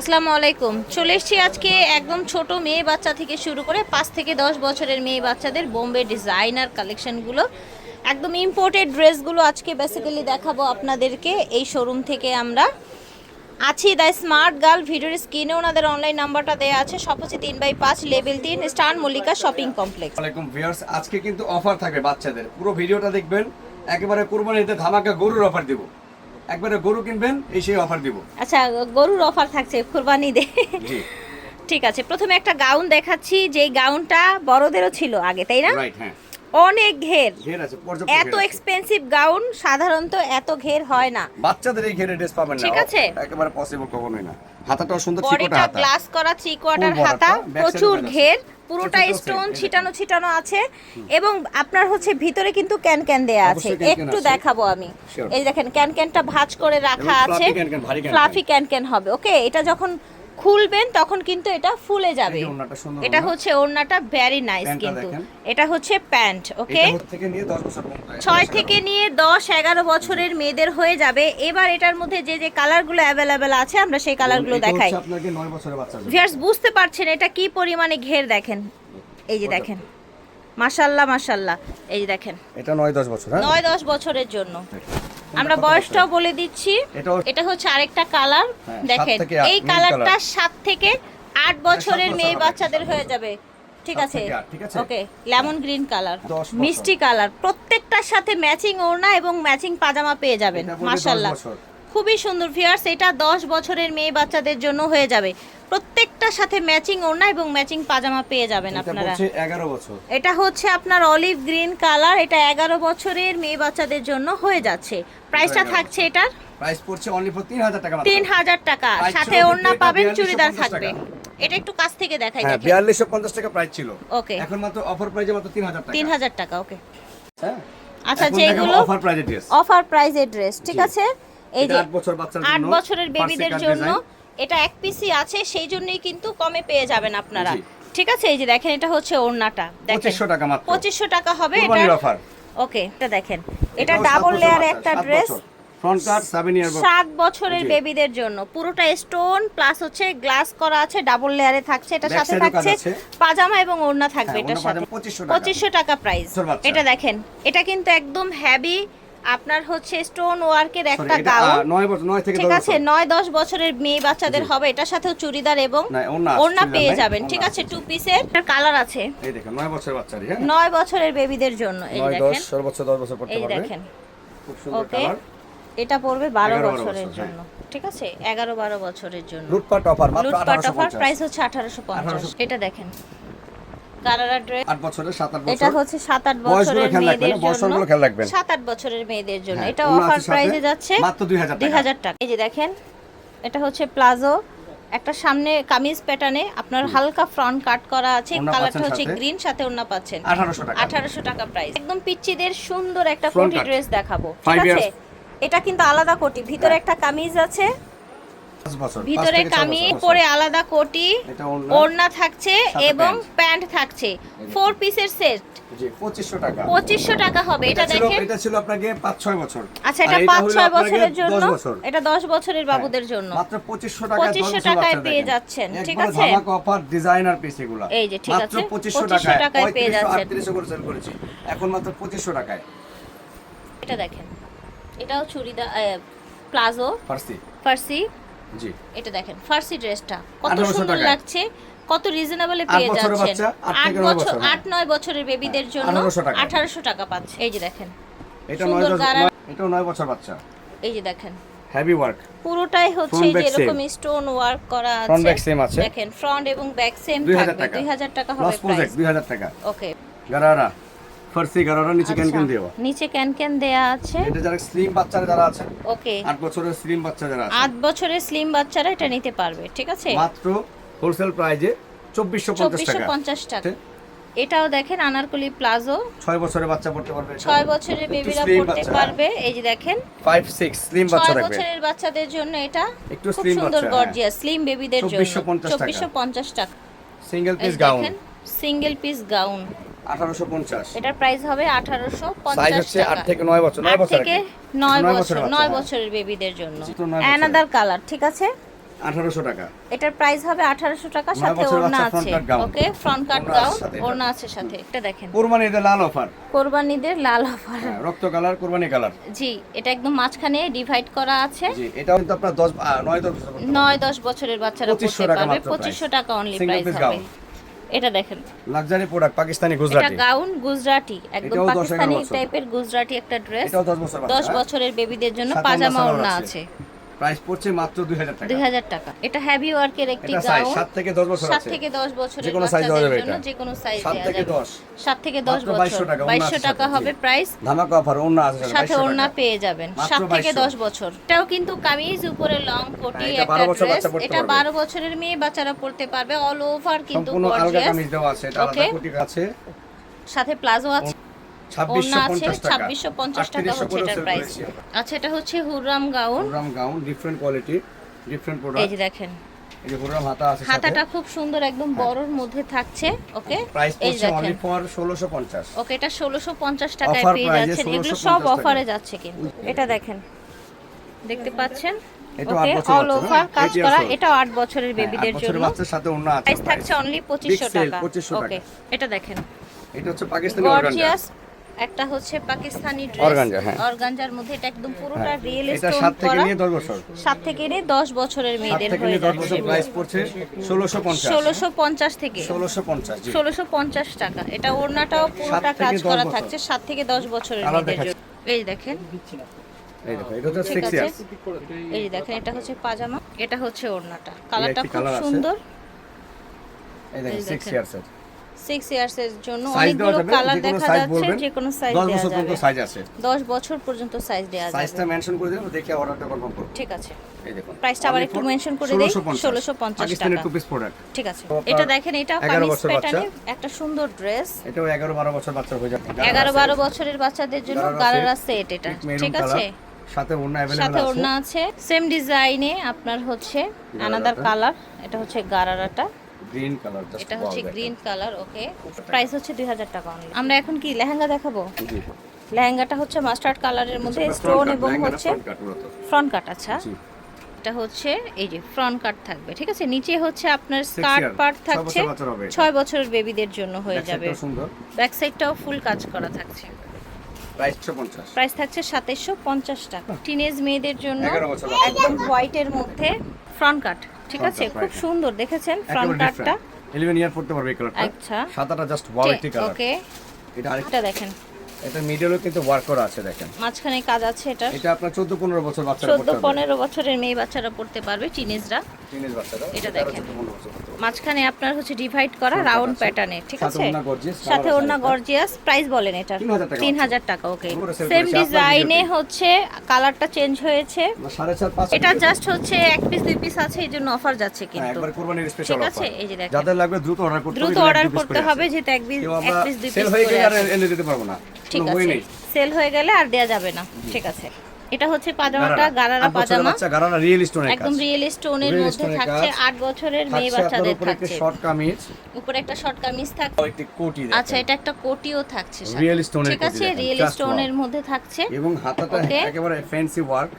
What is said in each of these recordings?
আসসালামু আলাইকুম। চলে এসেছি আজকে একদম ছোট মেয়ে বাচ্চা থেকে শুরু করে পাঁচ থেকে দশ বছরের মেয়ে বাচ্চাদের বোম্বে ডিজাইনার কালেকশনগুলো। একদম ইম্পোর্টেড ড্রেসগুলো আজকে বেসিক্যালি দেখাবো আপনাদেরকে এই শোরুম থেকে আমরা। আছি দ্য স্মার্ট গার্ল ভিডিওর স্ক্রিনে ওনাদের অনলাইন নাম্বারটা দেওয়া আছে, সপোজি তিন বাই পাঁচ লেভেল তিন, স্টার মল্লিকা শপিং কমপ্লেক্স। আসসালামাইকুম ভিউয়ার্স, আজকে কিন্তু অফার থাকবে বাচ্চাদের। পুরো ভিডিওটা দেখবেন, একেবারে কুরবানিতে ধামাকা গরুর অফার দিব। একবারে গরু কিনবেন এই সেই অফার দিব। আচ্ছা গরুর অফার থাকছে কুরবানি দে। জি। ঠিক আছে প্রথমে একটা গাউন দেখাচ্ছি যেই গাউনটা বড়দেরও ছিল আগে তাই না? রাইট হ্যাঁ। অনেক ঘের। এত এক্সপেন্সিভ গাউন সাধারণত এত ঘের হয় না। বাচ্চাদের এই ঘেরে ড্রেস পাবেন না। ঠিক আছে। একেবারে পসিবল কখনোই না। হাতাটাও সুন্দর চিকোটা হাতা। গ্লাস করা Full হাতা প্রচুর ঘের। পুরোটা স্টোন ছিটানো ছিটানো আছে এবং আপনার হচ্ছে ভিতরে কিন্তু ক্যান ক্যান দেয়া আছে। একটু দেখাবো আমি। এই দেখেন ক্যান ক্যানটা ভাঁজ করে রাখা আছে। ফ্লাফি ক্যান ক্যান হবে ওকে এটা যখন খুলবেন তখন কিন্তু এটা ফুলে যাবে। এটা হচ্ছে ওড়নাটা ভেরি নাইস কিন্তু। এটা হচ্ছে প্যান্ট ওকে এটা থেকে নিয়ে 10 বছর পর্যন্ত। ছয় থেকে নিয়ে দশ এগারো বছরের মেয়েদের হয়ে যাবে। এবার এটার মধ্যে যে যে কালারগুলো অ্যাভেলেবেল আছে আমরা সেই কালারগুলো দেখাই। হচ্ছে আপনাকে 9 বছরের বাচ্চা ভিউয়ার্স বুঝতে পারছেন এটা কি পরিমাণে ঘের দেখেন? এই যে দেখেন। মাশাল্লাহ মাশাল্লাহ এই যে দেখেন। এটা 9 10 বছর হ্যাঁ? নয় দশ বছরের জন্য। আমরা বয়সটাও বলে দিচ্ছি। এটা হচ্ছে আরেকটা কালার। হ্যাঁ, দেখেন এই কালারটা সাত থেকে আট বছরের মেয়ে বাচ্চাদের হয়ে যাবে। ঠিক আছে? ওকে লেমন গ্রিন কালার মিষ্টি কালার। প্রত্যেকটার সাথে ম্যাচিং ওড়না এবং ম্যাচিং পাজামা পেয়ে যাবেন এটা পড়বে 10 মাশাল্লাহ খুবই সুন্দর ভিউয়ার্স এটা দশ বছরের মেয়ে বাচ্চাদের জন্য হয়ে যাবে। প্রত্যেকটার সাথে ম্যাচিং ওড়না এবং ম্যাচিং পাজামা পেয়ে যাবেন এটা আপনারা। হচ্ছে 11 বছর। এটা হচ্ছে আপনার অলিভ গ্রিন কালার এটা এগারো বছরের মেয়ে বাচ্চাদের জন্য হয়ে যাচ্ছে। প্রাইসটা থাকছে এটার? প্রাইস পড়ছে অনলি ফর 3000 টাকা মাত্র। তিন হাজার টাকা। সাথে ওড়না পাবেন চুড়িদার থাকবে। এটা একটু কাছ থেকে দেখাই হ্যাঁ দেখেন 4250 টাকা প্রাইস ছিল। ওকে এখন মাত্র অফার প্রাইসে মাত্র 3000 টাকা। তিন হাজার টাকা ওকে হ্যাঁ? আচ্ছা যেগুলো অফার প্রাইসে ড্রেস অফার প্রাইজের ড্রেস ঠিক আছে? এই যে আট বছর বাচ্চার আট জন্য, বছরের বেবিদের জন্য। এটা এক পিসি আছে সেই জন্যই কিন্তু কমে পেয়ে যাবেন আপনারা। ঠিক আছে? এই যে দেখেন এটা হচ্ছে ওড়নাটা। 2500 টাকা মাত্র। পঁচিশশো টাকা হবে এটা অফার ওকে এটা দেখেন। এটা ডাবল লেয়ার একটা ড্রেস ফ্রন্ট কাট 7 ইয়ার সাত বছরের বেবিদের জন্য। পুরোটা স্টোন প্লাস হচ্ছে গ্লাস করা আছে ডাবল লেয়ারে থাকছে। এটা সাথে থাকছে পাজামা এবং ওড়না থাকবে হ্যাঁ, এটার সাথে। পাজামা 2500 টাকা। পঁচিশশো টাকা প্রাইস এটা দেখেন। এটা কিন্তু একদম হ্যাভি আপনার হচ্ছে স্টোন ওয়ার্কের একটা গাউন 9 বছর 9 থেকে 10 ঠিক আছে বছর। নয় দশ বছরের মেয়ে বাচ্চাদের হবে। এটার সাথেও চুড়িদার এবং ওড়না পেয়ে যাবেন। ঠিক আছে। টু পিসের কালার আছে। এই দেখেন 9 বছরের বাচ্চারই হ্যাঁ? নয় বছরের বেবিদের জন্য। এই 9 দেখেন। 10 সর্বোচ্চ 10 বছর পড়তে পারবে। এই দেখেন। খুব সুন্দর ওকে কালার এটা পড়বে বারো বছরের জন্য। ঠিক আছে? এগারো বারো বছরের জন্য। লুটপাট অফার মাত্র লুটপাট অফার 1850 প্রাইস হচ্ছে আঠারোশো পঞ্চাশ। 1850 এটা দেখেন। কারারা ড্রেস। 8 বছরের 7 8 এটা হচ্ছে সাত আট বয়সগুলো বছরের মেয়েদের জন্য। বয়সগুলো খেয়াল রাখবেন। সাত আট বছরের মেয়েদের জন্য। হ্যাঁ, এটা অফার প্রাইসে যাচ্ছে মাত্র 2000 দুই টাকা। এই যে দেখেন এটা হচ্ছে প্লাজো। একটা সামনে কামিজ প্যাটার্নে আপনার হালকা ফ্রন্ট কাট করা আছে কালারটা হচ্ছে। গ্রিন সাথে ওড়না পাচ্ছেন। 1800 টাকা। আঠারোশো টাকা প্রাইস একদম পিচ্চিদের সুন্দর একটা কোটি ড্রেস দেখাবো। ঠিক আছে? এটা কিন্তু আলাদা কোটি। ভিতরে একটা কামিজ আছে 5 বছর ভিতরে 5 থেকে 6 কামিজ পরে আলাদা কোটি ওড়না থাকছে এবং প্যান্ট। থাকছে। ফোর পিসের সেট জি 2500 টাকা। পঁচিশশো টাকা হবে এটা দেখেন। এটা ছিল আপনাকে 5 6 বছর। আচ্ছা এটা পাঁচ ছয় বছরের জন্য? এটা দশ বছরের বাবুদের জন্য। মাত্র 2500 টাকা 2500 টাকায় পেয়ে যাচ্ছেন, ঠিক আছে? অফার ডিজাইনার পিস এগুলা। এই যে, ঠিক আছে, 2500 2500 টাকায়। টাকায় পেয়ে যাচ্ছেন। 3800 করে সেল করেছি। এখন মাত্র 2500 টাকায়। এটা দেখেন। এটাও চুড়িদার প্লাজো। ফার্সি ফার্সি জি। এটা দেখেন ফার্সি ড্রেসটা কত সুন্দর লাগছে কত রিজনেবলে পেয়ে যাচ্ছেন। আট নয় বছর হ্যাঁ। আট নয় বছরের বেবিদের জন্য আঠারোশো টাকা পাচ্ছে। এই যে দেখেন এটা সুন্দর 9 গাড়া- এটাও 9 বছর বাচ্চা। এই যে দেখেন হেভি ওয়ার্ক পুরোটাই হচ্ছে যে এরকম স্টোন ওয়ার্ক করা আছে। Front back same আছে। দেখেন ফ্রন্ট এবং ব্যাক সেম 2000 থাকবে। টাকা। 2000 টাকা হবে প্রাইস 2000 টাকা। ওকে গারারা ফার্সি গারারা নিচে ক্যান ক্যান দেওয়া। নিচে ক্যান ক্যান দেয়া আছে। এটা যারা স্লিম বাচ্চারা যারা আছে ওকে 8 বছরের স্লিম বাচ্চা যারা আছে। আট বছরের স্লিম বাচ্চারা এটা নিতে পারবে ঠিক আছে? মাত্র হোলসেল প্রাইজে 2450 চব্বিশশো টাকা। পঞ্চাশ টাকা। এটাও দেখেন আনারকলি প্লাজো। 6 বছরের বাচ্চা পড়তে পারবে এটা। ছয় বছরের বেবিরা পড়তে পারবে এই যে দেখেন। 5 6 স্লিম বাচ্চা ছয় থাকবে বছরের বাচ্চাদের জন্য এটা একটু slim সুন্দর। গর্জিয়াস স্লিম বেবিদের জন্য। 2450 টাকা। চব্বিশশো পঞ্চাশ টাকা। সিঙ্গেল পিস গাউন দেখেন সিঙ্গেল পিস গাউন 1850 এটার প্রাইস হবে আঠারোশো সাইজ পঞ্চাশ হচ্ছে 8 থেকে 9 বছর 9 বছর থেকে আর কি। নয় নয় বছর বছরের বাচ্চা, নয় হ্যাঁ। বছরের বেবিদের জন্য। অ্যানাদার কালার ঠিক আছে? আঠারোশো টাকা। এটার প্রাইস হবে আঠারোশো টাকা সাথে ওড়না আছে। ওকে ফ্রন্ট কাট গাউন ওড়না আছে সাথে এটা। দেখেন। কোরবানি এটা লাল অফার কোরবানিদের লাল অফার হ্যাঁ, রক্ত কালার কোরবানি কালার জি এটা একদম মাঝখানে ডিভাইড করা আছে। জি এটাও কিন্তু আপনার দশ আহ, নয় দশ বছর পর্যন্ত। নয় দশ বছরের বাচ্চারা 2500 পড়তে পারবে। মাত্র পঁচিশশো price। টাকা অনলি প্রাইস হবে। এটা দেখেন। Luxury product Pakistani Gujarati. এটা গাউন গুজরাটি একদম 10 পাকিস্তানি টাইপের গুজরাটি একটা ড্রেস এটাও দশ বছর দশ বাচ্চা। বছরের বেবিদের জন্য পাজামা ওড়না আছে। প্রাইস পড়ছে মাত্র দুই হাজার টাকা। দুই হাজার টাকা। এটা হ্যাভি ওয়ার্কের একটি এটা সাইজ গাউন সাত থেকে দশ বছর সাত আছে। থেকে দশ বছরের যে কোনো জন্য এটা। যে কোনো সাইজ সাত দেওয়া থেকে যাবে। দশ। সাত থেকে দশ মাত্র 2200 বছর। টাকা, হবে। প্রাইস ধামাকা অফার অন্য আছে সাথে 2200 ওড়না পেয়ে যাবেন। মাত্র সাত থেকে 2200 দশ বছর। এটাও কিন্তু কামিজ উপরে লং কোটি হ্যাঁ, এটা একটা 12 ড্রেস এটা পারবে। বারো বছরের মেয়ে বাচ্চারা পড়তে পারবে। অল ওভার কিন্তু সম্পূর্ণ আলগা কামিজ দেওয়া আছে। এটা আলাদা কোটি আছে। সাথে প্লাজো আছে। ওড়না আছে ছাব্বিশশো পঞ্চাশ টাকা। হচ্ছে এটার প্রাইস আচ্ছা এটা হচ্ছে Hurrem gown. Hurrem gown different quality different এই যে দেখেন। এই যে হুররাম হাতা আছে হাতাটা খুব সুন্দর একদম বড়র মধ্যে থাকছে ওকে? প্রাইস এই অনলি ফর 1650 ওকে এটা ষোলোশো পঞ্চাশ টাকায় পেয়ে যাচ্ছেন। এগুলো সব অফারে যাচ্ছে কিন্তু। এটা দেখেন। দেখতে পাচ্ছেন? ওকে অল ওভার হ্যাঁ? কাজ করা। এটাও আট বছরের হ্যাঁ, বেবিদের জন্য। বাচ্চার সাথে ওড়না আছে প্রাইস থাকছে অনলি পঁচিশশো টাকা 2500 টাকা। ওকে এটা দেখেন। এটা হচ্ছে পাকিস্তানি অর্গানজা একটা হচ্ছে পাকিস্তানি ড্রেস Organza, হ্যাঁ। অর্গানজার মধ্যে এটা একদম পুরোটা রিয়েল এটা স্টোন 7 থেকে করা। নিয়ে 10 বছর। সাত থেকে নিয়ে দশ বছরের মেয়েদের হয়ে নিয়ে 10 যাচ্ছে। বছর প্রাইস পড়ছে 1650 ষোলোশো পঞ্চাশ থেকে। 1650 জি। ষোলোশো পঞ্চাশ টাকা। এটা ওড়নাটাও পুরোটা কাজ করা থাকছে সাত থেকে দশ বছরের মেয়েদের এই দেখেন। এই দেখো এটা হচ্ছে ঠিক 6 আছে। ইয়ার্স এই দেখেন এটা হচ্ছে পাজামা এটা হচ্ছে ওড়নাটা। কালারটা খুব সুন্দর। এই দেখো এই 6 ইয়ার্স এর সিক্স ইয়ার্স এর জন্য সাইজ দেওয়া অনেকগুলো যাবে কালার যে কোনো দেখা সাইজ যাচ্ছে বলবেন যে কোনো সাইজ 10 দেওয়া বছর পর্যন্ত যাবে সাইজ আছে দশ বছর পর্যন্ত সাইজ দেওয়া সাইজটা যাবে মেনশন করে দেবো দেখে অর্ডারটা কনফার্ম করব ঠিক আছে এই দেখুন প্রাইসটা আবার একটু মেনশন করে দেই 1650 ষোলোশো পঞ্চাশ পাকিস্তানি টাকা টু পিস প্রোডাক্ট ঠিক আছে তো আপনার এটা দেখেন এটা 11 কামিজ বছর প্যাটার্নে একটা সুন্দর ড্রেস এটাও 11 12 বছর বাচ্চা হয়ে যাবে এগারো বারো বছরের বাচ্চাদের জন্য গারারা গারারা set, সেট এটা মেরুন ঠিক কালার আছে সাথে ওড়না अवेलेबल সাথে আছে ওড়না আছে সেম ডিজাইনে আপনার হচ্ছে আনাদার গারারাটা। কালার এটা হচ্ছে গারারাটা গ্রিন কালার এটা হচ্ছে গ্রিন কালার ওকে প্রাইস হচ্ছে দুই হাজার টাকা only। আমরা এখন কি লেহেঙ্গা দেখাবো? লেহেঙ্গাটা হচ্ছে মাস্টার্ড কালারের মধ্যে স্টোন এবং হচ্ছে ফ্রন্ট কাট আচ্ছা। এটা হচ্ছে এই যে ফ্রন্ট কাট থাকবে ঠিক আছে? নিচে হচ্ছে আপনার স্কার্ট পার্ট থাকছে। ছয় বছরের বেবিদের জন্য হয়ে যাবে। ব্যাক সাইডটাও ফুল কাজ করা থাকছে। প্রাইস থাকছে সাতাইশশো পঞ্চাশ টাকা। টিনেজ মেয়েদের জন্য 11 বছর বাচ্চা। একদম হোয়াইটের মধ্যে ফ্রন্ট কাট ঠিক আছে? খুব সুন্দর দেখেছেন? ফ্রন্ট কাটটা 11 ইয়ার পড়তে পারবে এই কালারটা আচ্ছা। সাদাটা জাস্ট ওয়াও একটি কালার ওকে এটা আরেকটা দেখেন। এটা মিডলও কিন্তু ওয়ার্ক করা আছে দেখেন। মাঝখানে কাজ আছে এটা। এটা আপনার 14 15 বছর বাচ্চারা চোদ্দ পড়তে পারবে। পনেরো বছরের মেয়ে বাচ্চারা পড়তে পারবে টিনেজরা এটা দেখেন। মাঝখানে আপনার হচ্ছে ডিভাইড করা রাউন্ড। প্যাটার্নে ঠিক আছে? সাথে ওড়না গর্জিয়াস প্রাইস বলেন এটা 3000 টাকা তিন হাজার টাকা ওকে সেম ডিজাইনে হচ্ছে কালারটা চেঞ্জ হয়েছে। এটা জাস্ট হচ্ছে এক পিস দুই পিস আছে এই জন্য অফার যাচ্ছে হ্যাঁ, কিন্তু। ঠিক আছে? এই যে দেখেন। যাদের লাগবে দ্রুত অর্ডার করতে দ্রুত অর্ডার করতে হবে। যেটা এক পিস এক পিস দুই সেল হয়ে গেলে আর এনে দিতে পারব না। ঠিক আছে। সেল হয়ে গেলে আর দেয়া যাবে না। ঠিক আছে। এটা হচ্ছে পাজামাটা গারারা। পাজামা। বাচ্চা, গারারা রিয়েল স্টোনের একদম রিয়েল স্টোনের মধ্যে থাকছে কাজ। আট বছরের মেয়ে থাকছে বাচ্চাদের উপরে একটা থাকছে। শর্ট কামিজ। উপরে একটা শর্ট কামিজ থাকছে একটি কোটি আচ্ছা এটা একটা কোটিও থাকছে stone এর ঠিক আছে রিয়েল স্টোনের মধ্যে থাকছে। এবং হাতাটা একেবারে ফ্যান্সি ওয়ার্ক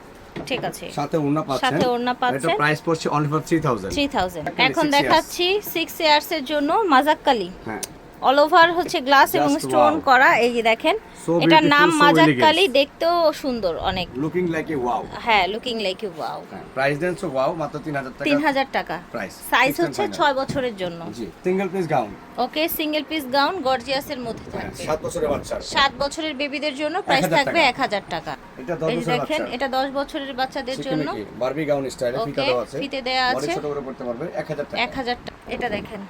ঠিক আছে। সাথে ওড়না পাচ্ছেন। সাথে ওড়না এটা প্রাইস পড়ছে only for 3000 three thousand Exactly এখন দেখাচ্ছি সিক্স ইয়ার্স এর জন্য মাজাক্কালি। হ্যাঁ। অল ওভার হচ্ছে গ্লাস এবং স্টোন করা এই যে দেখেন এটার নাম so মাজাক্কালি দেখতেও সুন্দর অনেক। লুকিং লাইক এ ওয়াও হ্যাঁ looking like you wow price then so wow মাত্র 3000 টাকা। তিন হাজার টাকা। প্রাইস সাইজ হচ্ছে ছয় বছরের জন্য। জি single piece gown okay single piece gown গর্জিয়াসের মধ্যে হ্যাঁ থাকবে। 7 বছরের বাচ্চা। সাত বছরের বেবিদের জন্য প্রাইস থাকবে টাকা। এক হাজার টাকা। এটা 10 বছরের দেখেন এটা দশ বছরের বাচ্চাদের জন্য। বারবি গাউন স্টাইলে ফিতা দেওয়া আছে। ফিতে বডি আছে। ছোট করে পড়তে পারবে। 1000 টাকা। এক হাজার টাকা। এটা দেখেন।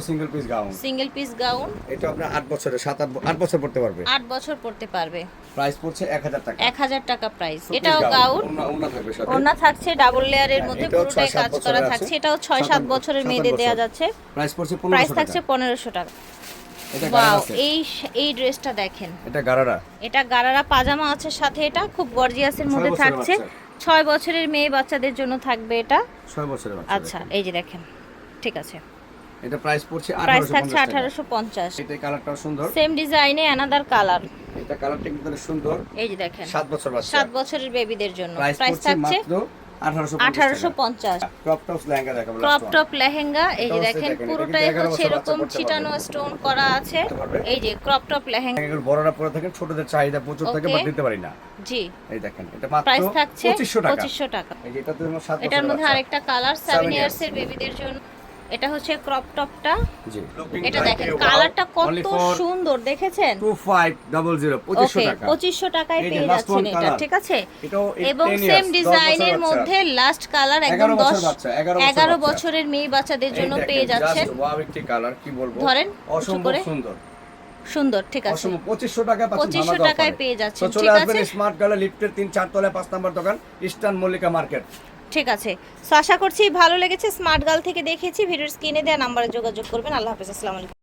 Single piece gown single piece gown এটা আপনার 8 বছরের 7 8 বছর পড়তে পারবে? আট বছর পড়তে পারবে। প্রাইস পড়ছে 1000 টাকা। এক হাজার টাকা প্রাইস এটাও গাউন ওড়না থাকবে সাথে। ওড়না থাকছে ডাবল লেয়ারের হ্যাঁ, মধ্যে পুরোটাই কাজ করা থাকছে। এটাও ছয় সাত সাত আট- বছরের সাত আট মেয়েদের দেওয়া যাচ্ছে। প্রাইস পড়ছে 1500 থাকছে টাকা। টাকা। এটা ওয়াও গারারা set। এই এই ড্রেসটা দেখেন। এটা গারারা এটা গারারা পাজামা আছে সাথে এটা খুব গর্জিয়াসের মধ্যে থাকছে। ছয় বছরের মেয়ে বাচ্চাদের জন্য থাকবে এটা। 6 বছরের আচ্ছা এই যে দেখেন। ঠিক আছে। এটা প্রাইস পড়ছে প্রাইস 1850 থাকছে এটা কালারটাও সুন্দর। সেম ডিজাইনে অ্যানাদার কালার এটা কালারটা কিন্তু সুন্দর। এই যে দেখেন। 7 বছর বাচ্চা। সাত বছরের বেবিদের জন্য। প্রাইস থাকছে মাত্র ক্রপ টপস লেহেঙ্গা দেখাবো ক্রপ টপ লেহেঙ্গা এই যে দেখেন পুরোটাই হচ্ছে এরকম ছিটানো স্টোন করা আছে। এই যে ক্রপ টপ লেহেঙ্গা। এগুলো বড়রা পরে থাকেন ছোটদের চাহিদা প্রচুর থাকে বাট দিতে পারি না। জি। এই দেখেন এটা মাত্র প্রাইস থাকছে পঁচিশশো টাকা। পঁচিশশো টাকা। এই যে এটা তো সাত এটার মধ্যে। আরেকটা কালার সেভেন। ইয়ার্স এর বেবিদের জন্য। এটা হচ্ছে ক্রপ টপটা এটা দেখেন কালারটা কত সুন্দর দেখেছেন? টু ফাইভ ডাবল জিরো পঁচিশশো ওকে টাকা। পঁচিশশো টাকায় পেয়ে যাচ্ছেন এটা ঠিক আছে? এবং সেম 10 ডিজাইনের মধ্যে লাস্ট কালার একদম 11 বছর দশ 11 এগারো বছরের মেয়ে বাচ্চাদের জন্য পেয়ে যাচ্ছেন। wow একটি কালার কি বলব? ধরেন, অসম্ভব সুন্দর। সুন্দর ঠিক আছে। পঁচিশশো টাকা পঁচিশশো টাকায় পেয়ে যাচ্ছেন, চলে ঠিক আসবেন আছে? স্মার্ট গার্লে লিফটের তিন চার তলায় পাঁচ নাম্বার দোকান ইস্টার্ন মল্লিকা মার্কেট ঠিক আছে। সো আশা করছি ভালো লেগেছে স্মার্ট গার্ল থেকে দেখেছি, ভিডিওর স্ক্রিনে দেওয়া নাম্বারে যোগাযোগ করবেন। আল্লাহ হাফেজ, আসসালামু আলাইকুম।